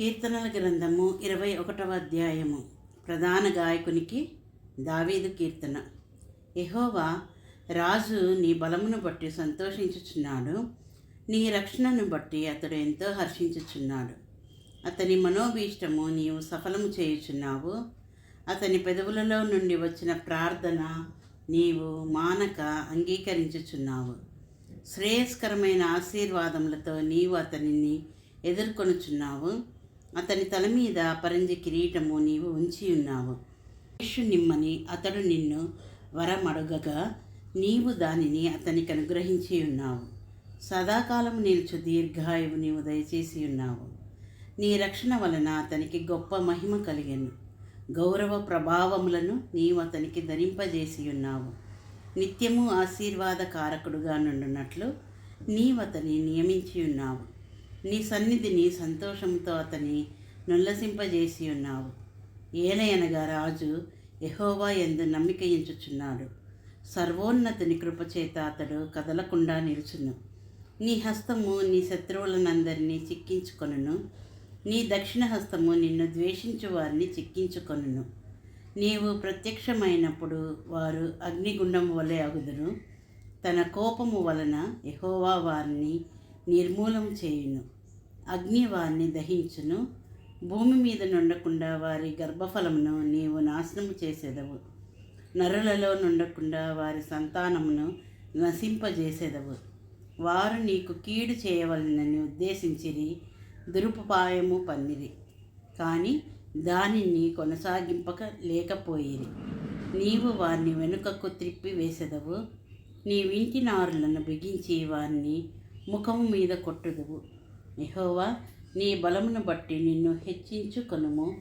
కీర్తనల గ్రంథము ఇరవై ఒకటవ అధ్యాయము. ప్రధాన గాయకునికి దావీదు కీర్తన. ఎహోవా రాజు నీ బలమును బట్టి సంతోషించుచున్నాడు. నీ రక్షణను బట్టి అతడు ఎంతో హర్షించుచున్నాడు. అతని మనోభీష్టము నీవు సఫలము చేయుచున్నావు. అతని పెదవులలో నుండి వచ్చిన ప్రార్థన నీవు మానక అంగీకరించుచున్నావు. శ్రేయస్కరమైన ఆశీర్వాదములతో నీవు అతనిని ఎదుర్కొనుచున్నావు. అతని తల మీద పరంజి కిరీటము నీవు ఉంచి ఉన్నావు. యేషు నిమ్మని అతడు నిన్ను వరమడుగగా నీవు దానిని అతనికి అనుగ్రహించి ఉన్నావు. సదాకాలం నిలుచు దీర్ఘాయువు నీవు దయచేసి ఉన్నావు. నీ రక్షణ వలన అతనికి గొప్ప మహిమ కలిగెను. గౌరవ ప్రభావములను నీవు అతనికి ధరింపజేసి ఉన్నావు. నిత్యము ఆశీర్వాద కారకుడుగా నుండునట్లు నీవతని నియమించి ఉన్నావు. నీ సన్నిధిని సంతోషంతో అతని నుల్లసింపజేసి ఉన్నావు. ఏలయనగా రాజు ఎహోవా ఎందు నమ్మిక ఎంచుచున్నాడు. సర్వోన్నతిని కృపచేత అతడు కదలకుండా నిలుచును. నీ హస్తము నీ శత్రువులనందరినీ చిక్కించుకొనును. నీ దక్షిణ హస్తము నిన్ను ద్వేషించు వారిని చిక్కించుకొనును. నీవు ప్రత్యక్షమైనప్పుడు వారు అగ్నిగుండం వలె అగుదురు. తన కోపము వలన ఎహోవా వారిని నిర్మూలం చేయును. అగ్ని వారిని దహించును. భూమి మీద నుండకుండా వారి గర్భఫలమును నీవు నాశనము చేసేదవు. నరులలో నుండకుండా వారి సంతానమును నశింపజేసేదవు. వారు నీకు కీడు చేయవలనని ఉద్దేశించిరి దురుపాయము పన్నిరి. కానీ దానిని కొనసాగింపక లేకపోయిరి. నీవు వారిని వెనుకకు త్రిప్పి వేసెదవు. నీ వింటి నారులను బిగించి వారిని ముఖము మీద కొట్టుదవు. యెహోవా నీ బలమును బట్టి నిన్ను హెచ్చించుకొనుము.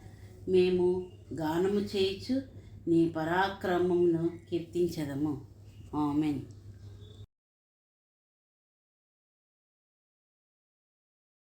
మేము గానము చేయిచు నీ పరాక్రమమును కీర్తించదము. ఆమెన్.